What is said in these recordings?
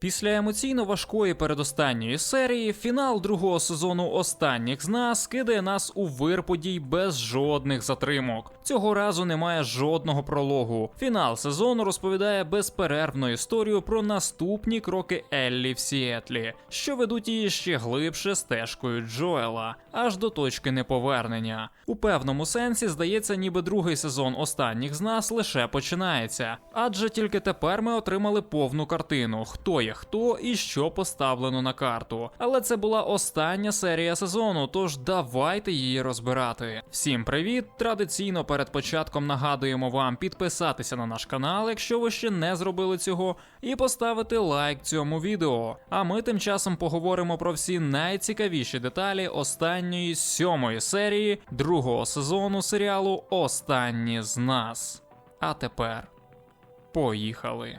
Після емоційно важкої передостанньої серії фінал другого сезону останніх з нас кидає нас у вир подій без жодних затримок. Цього разу немає жодного прологу. Фінал сезону розповідає безперервну історію про наступні кроки Еллі в Сіетлі, що ведуть її ще глибше стежкою Джоела, аж до точки неповернення. У певному сенсі здається, ніби другий сезон останніх з нас лише починається, адже тільки тепер ми отримали повну картину, хто є хто і що поставлено на карту. Але це була остання серія сезону, тож давайте її розбирати. Всім привіт! Традиційно перед початком нагадуємо вам підписатися на наш канал, якщо ви ще не зробили цього, і поставити лайк цьому відео. А ми тим часом поговоримо про всі найцікавіші деталі останньої сьомої серії другого сезону серіалу Останні з нас. А тепер поїхали.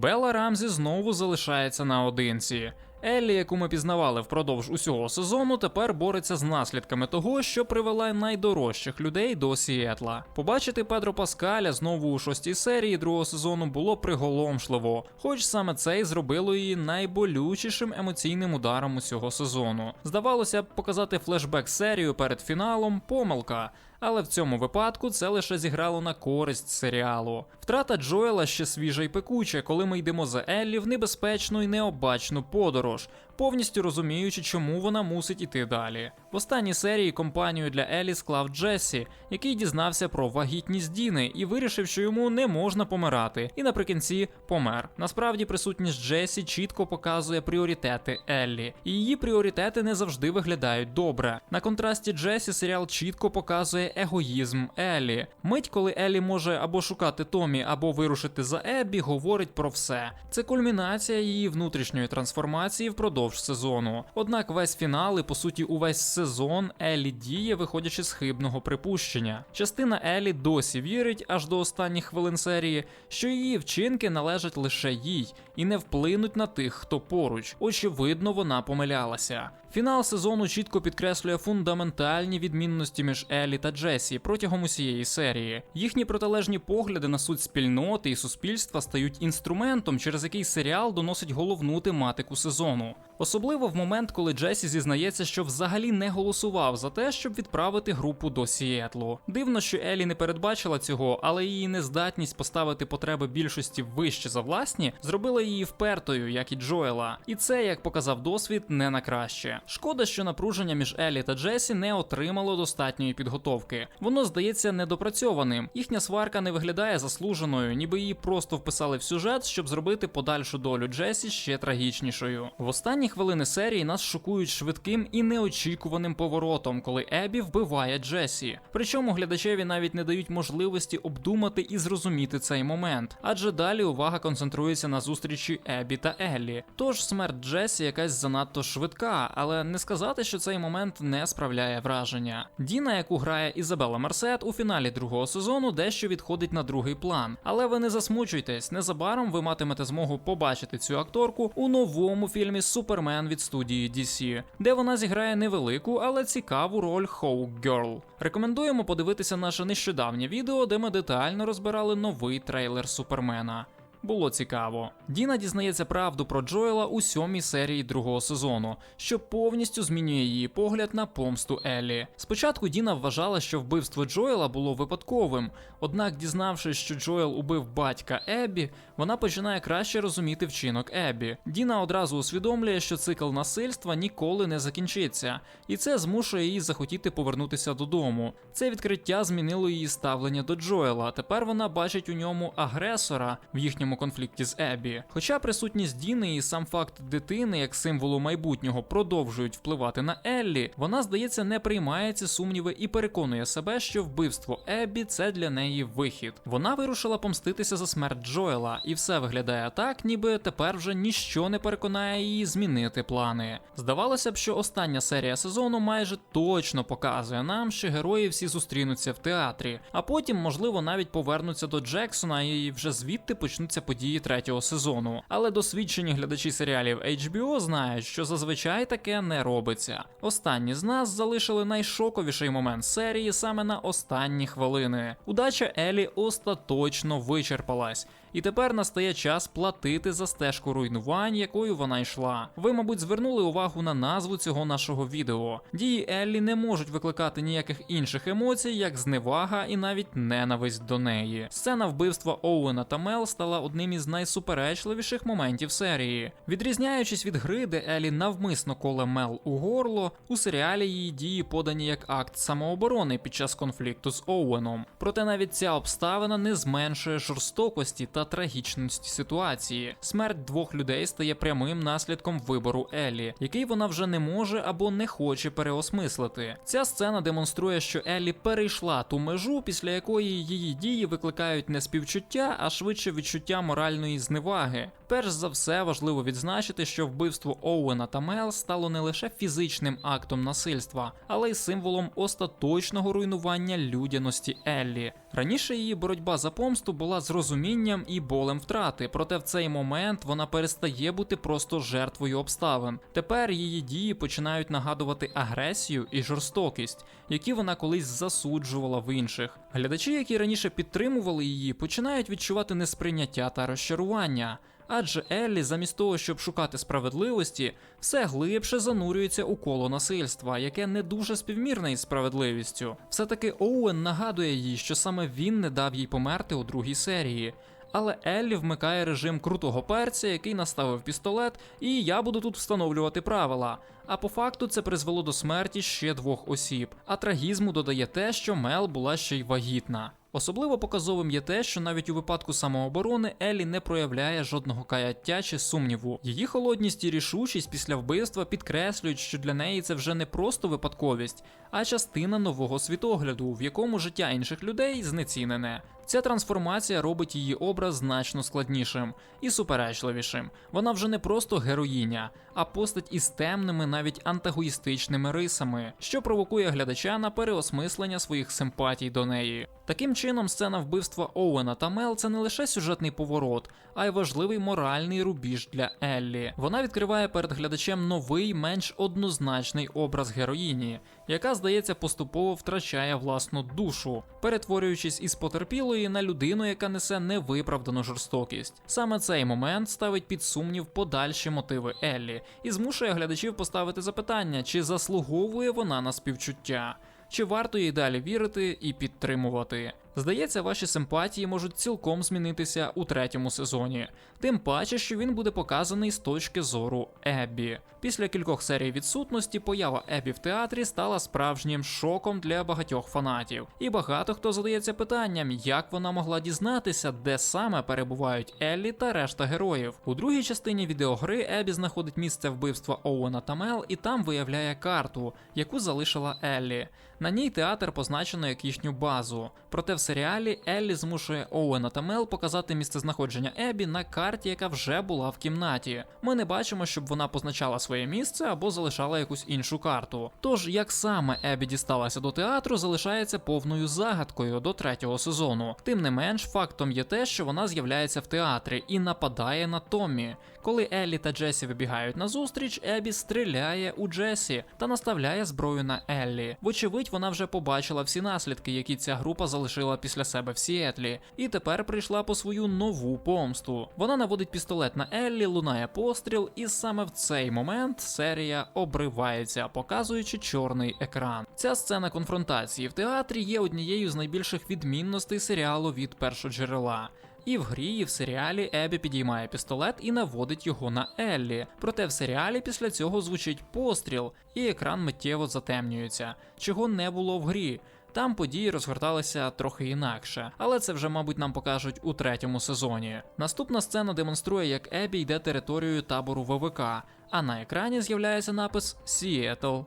Белла Рамзі знову залишається наодинці. Еллі, яку ми пізнавали впродовж усього сезону, тепер бореться з наслідками того, що привела найдорожчих людей до Сіетла. Побачити Педро Паскаля знову у шостій серії другого сезону було приголомшливо, хоч саме це й зробило її найболючішим емоційним ударом усього сезону. Здавалося б, показати флешбек серію перед фіналом помилка. Але в цьому випадку це лише зіграло на користь серіалу. Втрата Джоела ще свіжа й пекуча, коли ми йдемо за Еллі в небезпечну і необачну подорож, повністю розуміючи, чому вона мусить іти далі. В останній серії компанію для Еллі склав Джесі, який дізнався про вагітність Діни і вирішив, що йому не можна помирати, і наприкінці помер. Насправді присутність Джесі чітко показує пріоритети Еллі, і її пріоритети не завжди виглядають добре. На контрасті Джесі серіал чітко показує егоїзм Еллі. Мить, коли Еллі може або шукати Томі, або вирушити за Еббі, говорить про все. Це кульмінація її внутрішньої трансформації впродовж сезону. Однак весь фінал і по суті увесь сезон Елі діє, виходячи з хибного припущення. Частина Елі досі вірить аж до останніх хвилин серії, що її вчинки належать лише їй і не вплинуть на тих, хто поруч. Очевидно, вона помилялася. Фінал сезону чітко підкреслює фундаментальні відмінності між Еллі та Джесі протягом усієї серії. Їхні протилежні погляди на суть спільноти і суспільства стають інструментом, через який серіал доносить головну тематику сезону. Особливо в момент, коли Джесі зізнається, що взагалі не голосував за те, щоб відправити групу до Сіетлу. Дивно, що Елі не передбачила цього, але її нездатність поставити потреби більшості вище за власні зробила її впертою, як і Джоела. І це, як показав досвід, не на краще. Шкода, що напруження між Елі та Джесі не отримало достатньої підготовки. Воно здається недопрацьованим. Їхня сварка не виглядає заслуженою, ніби її просто вписали в сюжет, щоб зробити подальшу долю Джесі ще трагічнішою. В останні хвилини серії нас шокують швидким і неочікуваним поворотом, коли Ебі вбиває Джесі. Причому глядачеві навіть не дають можливості обдумати і зрозуміти цей момент, адже далі увага концентрується на зустрічі Ебі та Еллі. Тож смерть Джесі якась занадто швидка, але не сказати, що цей момент не справляє враження. Діна, яку грає Ізабела Мерсет, у фіналі другого сезону дещо відходить на другий план. Але ви не засмучуйтесь, незабаром ви матимете змогу побачити цю акторку у новому фільмі Супермен від студії DC, де вона зіграє невелику, але цікаву роль Hawk Girl. Рекомендуємо подивитися наше нещодавнє відео, де ми детально розбирали новий трейлер Супермена. Було цікаво. Діна дізнається правду про Джоела у сьомій серії другого сезону, що повністю змінює її погляд на помсту Еллі. Спочатку Діна вважала, що вбивство Джоела було випадковим, однак, дізнавшись, що Джоел убив батька Еббі, вона починає краще розуміти вчинок Еббі. Діна одразу усвідомлює, що цикл насильства ніколи не закінчиться, і це змушує її захотіти повернутися додому. Це відкриття змінило її ставлення до Джоела. Тепер вона бачить у ньому агресора в їхньому конфлікті з Еббі. Хоча присутність Діни і сам факт дитини як символу майбутнього продовжують впливати на Еллі, вона, здається, не приймає ці сумніви і переконує себе, що вбивство Еббі це для неї вихід. Вона вирушила помститися за смерть Джоела, і все виглядає так, ніби тепер вже ніщо не переконає її змінити плани. Здавалося б, що остання серія сезону майже точно показує нам, що герої всі зустрінуться в театрі, а потім, можливо, навіть повернуться до Джексона і вже звідти почнуться відбуваються події третього сезону. Але досвідчені глядачі серіалів HBO знають, що зазвичай таке не робиться. Останні з нас залишили найшоковіший момент серії саме на останні хвилини. Удача Елі остаточно вичерпалась. І тепер настає час платити за стежку руйнувань, якою вона йшла. Ви, мабуть, звернули увагу на назву цього нашого відео. Дії Еллі не можуть викликати ніяких інших емоцій, як зневага і навіть ненависть до неї. Сцена вбивства Оуена та Мел стала одним із найсуперечливіших моментів серії. Відрізняючись від гри, де Еллі навмисно коле Мел у горло, у серіалі її дії подані як акт самооборони під час конфлікту з Оуеном. Проте навіть ця обставина не зменшує жорстокості та трагічності ситуації. Смерть двох людей стає прямим наслідком вибору Еллі, який вона вже не може або не хоче переосмислити. Ця сцена демонструє, що Еллі перейшла ту межу, після якої її дії викликають не співчуття, а швидше відчуття моральної зневаги. Перш за все важливо відзначити, що вбивство Оуена та Мел стало не лише фізичним актом насильства, але й символом остаточного руйнування людяності Еллі. Раніше її боротьба за помсту була з розумінням і болем втрати, проте в цей момент вона перестає бути просто жертвою обставин. Тепер її дії починають нагадувати агресію і жорстокість, які вона колись засуджувала в інших. Глядачі, які раніше підтримували її, починають відчувати несприйняття та розчарування. Адже Еллі, замість того, щоб шукати справедливості, все глибше занурюється у коло насильства, яке не дуже співмірне із справедливістю. Все таки Оуен нагадує їй, що саме він не дав їй померти у другій серії. Але Еллі вмикає режим крутого перця, який наставив пістолет, і я буду тут встановлювати правила. А по факту це призвело до смерті ще двох осіб. А трагізму додає те, що Мел була ще й вагітна. Особливо показовим є те, що навіть у випадку самооборони Елі не проявляє жодного каяття чи сумніву. Її холодність і рішучість після вбивства підкреслюють, що для неї це вже не просто випадковість, а частина нового світогляду, в якому життя інших людей знецінене. Ця трансформація робить її образ значно складнішим і суперечливішим. Вона вже не просто героїня, а постать із темними, навіть антагоїстичними рисами, що провокує глядача на переосмислення своїх симпатій до неї. Таким чином, сцена вбивства Оуена та Мел це не лише сюжетний поворот, а й важливий моральний рубіж для Еллі. Вона відкриває перед глядачем новий, менш однозначний образ героїні, яка, здається, поступово втрачає власну душу, перетворюючись із потерпілої на людину, яка несе невиправдану жорстокість. Саме цей момент ставить під сумнів подальші мотиви Еллі і змушує глядачів поставити запитання, чи заслуговує вона на співчуття. Чи варто їй далі вірити і підтримувати? Здається, ваші симпатії можуть цілком змінитися у третьому сезоні, тим паче, що він буде показаний з точки зору Еббі. Після кількох серій відсутності поява Еббі в театрі стала справжнім шоком для багатьох фанатів, і багато хто задається питанням, як вона могла дізнатися, де саме перебувають Еллі та решта героїв. У другій частині відеогри Еббі знаходить місце вбивства Оуена та Мел і там виявляє карту, яку залишила Еллі. На ній театр позначено як їхню базу. Проте в серіалі Еллі змушує Оуена та Мел показати місцезнаходження Ебі на карті, яка вже була в кімнаті. Ми не бачимо, щоб вона позначала своє місце або залишала якусь іншу карту. Тож, як саме Ебі дісталася до театру, залишається повною загадкою до третього сезону. Тим не менш, фактом є те, що вона з'являється в театрі і нападає на Томмі. Коли Еллі та Джесі вибігають на зустріч, Ебі стріляє у Джесі та наставляє зброю на Еллі. Вочевидь, вона вже побачила всі наслідки, які ця група залишила після себе в Сіетлі, і тепер прийшла по свою нову помсту. Вона наводить пістолет на Еллі, лунає постріл, і саме в цей момент серія обривається, показуючи чорний екран. Ця сцена конфронтації в театрі є однією з найбільших відмінностей серіалу від першоджерела. І в грі, і в серіалі Ебі підіймає пістолет і наводить його на Еллі. Проте в серіалі після цього звучить постріл, і екран миттєво затемнюється, чого не було в грі. Там події розгорталися трохи інакше, але це вже, мабуть, нам покажуть у третьому сезоні. Наступна сцена демонструє, як Ебі йде територією табору ВВК, а на екрані з'являється напис Сіетл,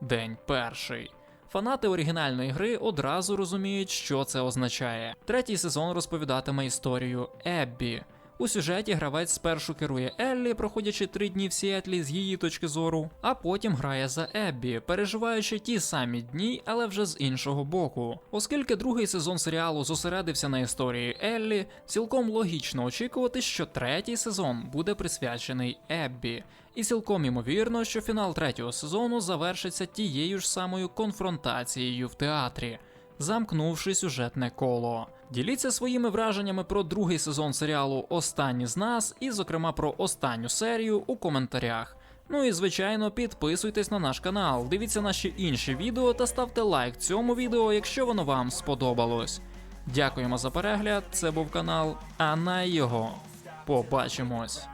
День перший. Фанати оригінальної гри одразу розуміють, що це означає. Третій сезон розповідатиме історію Еббі. У сюжеті гравець спершу керує Еллі, проходячи три дні в Сіетлі з її точки зору, а потім грає за Еббі, переживаючи ті самі дні, але вже з іншого боку. Оскільки другий сезон серіалу зосередився на історії Еллі, цілком логічно очікувати, що третій сезон буде присвячений Еббі. І цілком імовірно, що фінал третього сезону завершиться тією ж самою конфронтацією в театрі замкнувши сюжетне коло. Діліться своїми враженнями про другий сезон серіалу Останні з нас і, зокрема, про останню серію у коментарях. Ну і звичайно, підписуйтесь на наш канал, дивіться наші інші відео та ставте лайк цьому відео, якщо воно вам сподобалось. Дякуємо за перегляд. Це був канал, а на його побачимось.